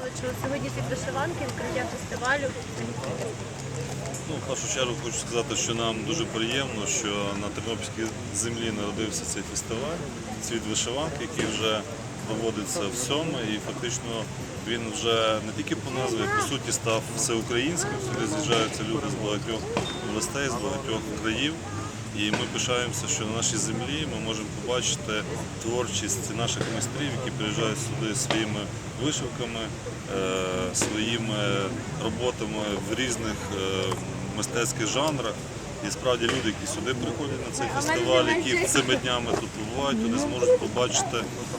Михайловичу, сьогодні світ вишиванки, відкриття фестивалю. Ну, в першу чергу хочу сказати, що нам дуже приємно, що на Тернопільській землі народився цей фестиваль Світ вишиванки, який вже проводиться в сьоме, і фактично він вже не тільки по назві, по суті став всеукраїнським. Сюди з'їжджаються люди з багатьох областей, з багатьох країв. І ми пишаємося, що на нашій землі ми можемо побачити творчість наших майстрів, які приїжджають сюди своїми вишивками, е, своїми роботами в різних е, мистецьких жанрах. І справді люди, які сюди приходять на цей фестиваль, які цими днями тут побувають, вони зможуть побачити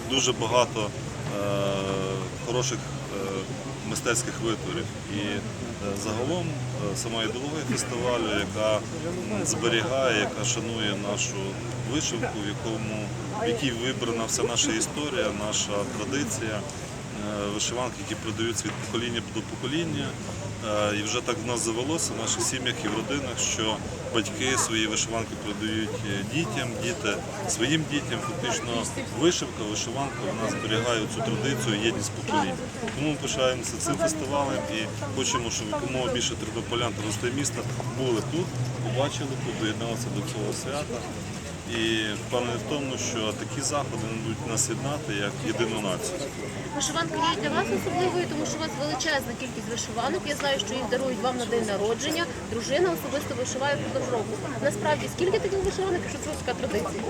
дуже багато е, хороших е, мистецьких витворів. І е, загалом е, сама ідеологія фестивалю, яка зберігає, яка шанує нашу вишивку, в якому в якій вибрана вся наша історія, наша традиція, вишиванки, які передаються від покоління до покоління. Е, І вже так в нас завелося в наших сім'ях і в родинах, що батьки свої вишиванки передають е, дітям, діти своїм дітям. Фактично вишивка, вишиванка вона зберігає цю традицію, єдність поколінь. Тому ми пишаємося цим фестивалем і хочемо, щоб якомога більше тернополян та гостей міста були тут, побачили тут, доєдналися до цього свята. І впевнений в тому, що такі заходи будуть нас єднати як єдину націю. Вишиванка є для вас особливою, тому що у вас величезна кількість вишиванок. Я знаю, що їх дарують вам на день народження. Дружина особисто вишиває впродовж року. Насправді, скільки таких вишиванок, якщо це така традиція?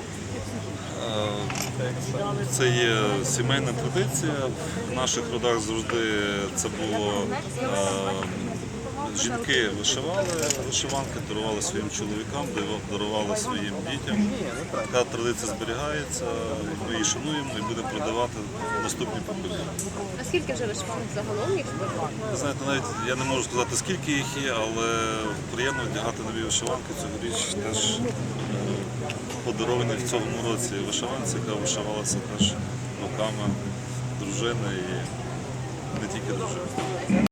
Це є сімейна традиція. В наших родах завжди це було е, жінки вишивали вишиванки, дарували своїм чоловікам, дарували своїм дітям. Така традиція зберігається, ми її шануємо і будемо продавати наступні покоління. А скільки вже вишиванок загалом, Ви знаєте, навіть я не можу сказати, скільки їх є, але приємно вдягати нові вишиванки. Цьогоріч теж е, подаровані в цьому році вишиванці, яка вишивалася теж руками дружини і не тільки дружини.